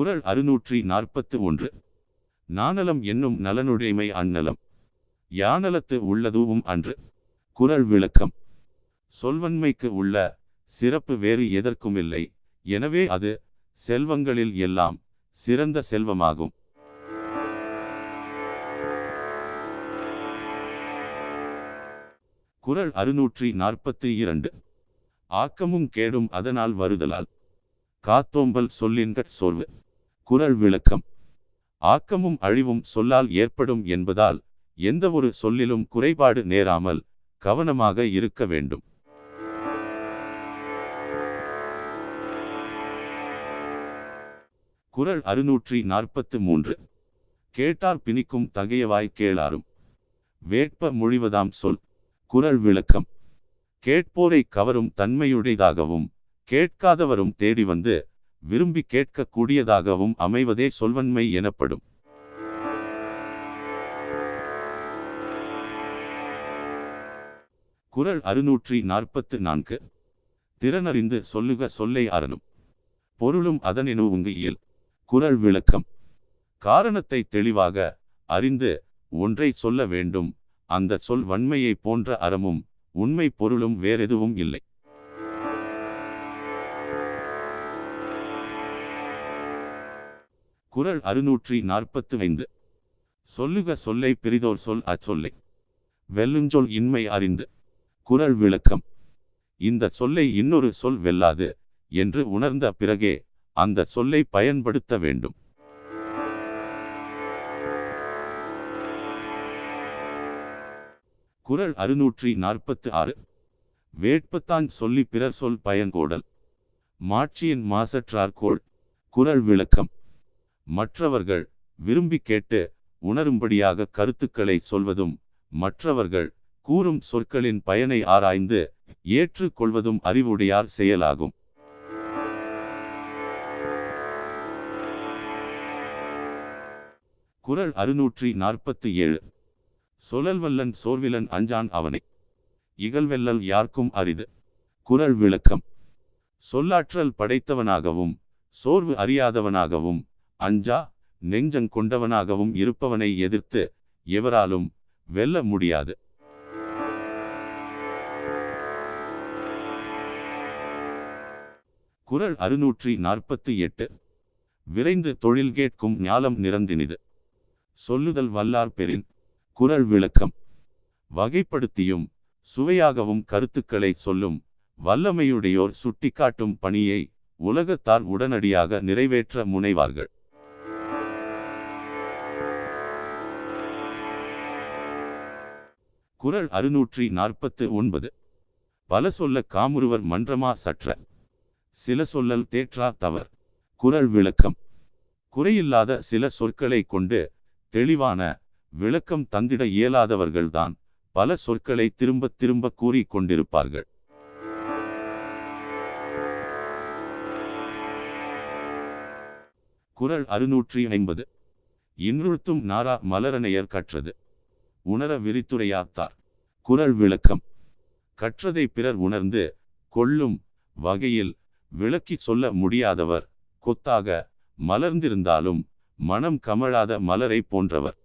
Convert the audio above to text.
குரல் அறுநூற்றி நாற்பத்து ஒன்று. நாணலம் என்னும் நலனுடைமை அந்நலம். யானலத்து உள்ளதுவும் அன்று. குரல் விளக்கம். சொல்வன்மைக்கு உள்ள சிறப்பு வேறு எதற்குமில்லை. எனவே அது செல்வங்களில் எல்லாம் சிறந்த செல்வமாகும். குரல் அறுநூற்றி நாற்பத்தி இரண்டு. ஆக்கமும் கேடும் அதனால் வருதலால். காத்தோம்பல் சொல்லின்கட் சோர்வு. குரல் விளக்கம். ஆக்கமும் அழிவும் சொல்லால் ஏற்படும் என்பதால் எந்த ஒரு சொல்லிலும் குறைபாடு நேராமல் கவனமாக இருக்க வேண்டும். குரல் அறுநூற்றி நாற்பத்து மூன்று. கேட்டார் பிணிக்கும் தகையவாய் கேளாரும். வேட்ப மொழிவதாம் சொல். குரல் விளக்கம். கேட்போரை கவரும் தன்மையுடையதாகவும் கேட்காதவரும் தேடி வந்து விரும்பி கேட்கக்கூடியதாகவும் அமைவதே சொல்வன்மை எனப்படும். குரல் அறுநூற்றி நாற்பத்து நான்கு. திறனறிந்து சொல்லுக சொல்லை அறனும். பொருளும் அதனினு உங்கு இயல். குரல் விளக்கம். காரணத்தை தெளிவாக அறிந்து ஒன்றை சொல்ல வேண்டும். அந்த சொல் வன்மையை போன்ற அறமும் உண்மை பொருளும் வேறெதுவும் இல்லை. குரல் அறுநூற்றி நாற்பத்து ஐந்து. சொல்லுக சொல்லை பெரிதோர் சொல் அச்சொல்லை. வெல்லுஞ்சொல் இன்மை அறிந்து. குரல் விளக்கம். இந்த சொல்லை இன்னொரு சொல் வெல்லாது என்று உணர்ந்த பிறகே அந்த சொல்லை பயன்படுத்த வேண்டும். குறள் அறுநூற்றி நாற்பத்து ஆறு. வேட்பத்தான் சொல்லி பிறர் சொல் பயன்கோடல். மாட்சியின் மாசற்றார்கோள் குரல் விளக்கம். மற்றவர்கள் விரும்பி கேட்டு உணரும்படியாக கருத்துக்களை சொல்வதும் மற்றவர்கள் கூறும் சொற்களின் பயனை ஆராய்ந்து ஏற்றுக்கொள்வதும் அறிவுடையார் செயலாகும். குறள் அறுநூற்றி நாற்பத்தி ஏழு. சொலல்வல்லன் சோர்விலன் அஞ்சான் அவனை. இகழ்வெல்லல் யார்க்கும் அரிது. குரல் விளக்கம். சொல்லாற்றல் படைத்தவனாகவும் சோர்வு அறியாதவனாகவும் அஞ்சா நெஞ்சங் கொண்டவனாகவும் இருப்பவனை எதிர்த்து எவராலும் வெல்ல முடியாது. குரல் அறுநூற்றி நாற்பத்தி எட்டு. விரைந்து தொழில் கேட்கும் ஞாலம் நிறந்தினிது சொல்லுதல் வல்லார் பெறின் குறள் விளக்கம். வகைப்படுத்தியும் சுவையாகவும் கருத்துக்களை சொல்லும் வல்லமையுடையோர் சுட்டிக்காட்டும் பணியை உலகத்தார் உடனடியாக நிறைவேற்ற முனைவார்கள். குரல் அறுநூற்றி நாற்பத்து ஒன்பது. பல சொல்ல காமுருவர் மன்றமா சற்ற. சில சொல்லல் தேற்றா தவர். குரல் விளக்கம். குறையில்லாத சில சொற்களை கொண்டு தெளிவான விளக்கம் தந்திட இயலாதவர்கள்தான் பல சொற்களை திரும்ப திரும்ப கூறிக் கொண்டிருப்பார்கள். குறள் அறுநூற்றி ஐம்பது. இன்றுத்தும் நாரா மலரணையர் கற்றது. உணர விரித்துரையாத்தார் குரல் விளக்கம். கற்றதை பிறர் உணர்ந்து கொள்ளும் வகையில் விளக்கி சொல்ல முடியாதவர். கொத்தாக மலர்ந்திருந்தாலும் மனம் கமழாத மலரை போன்றவர்.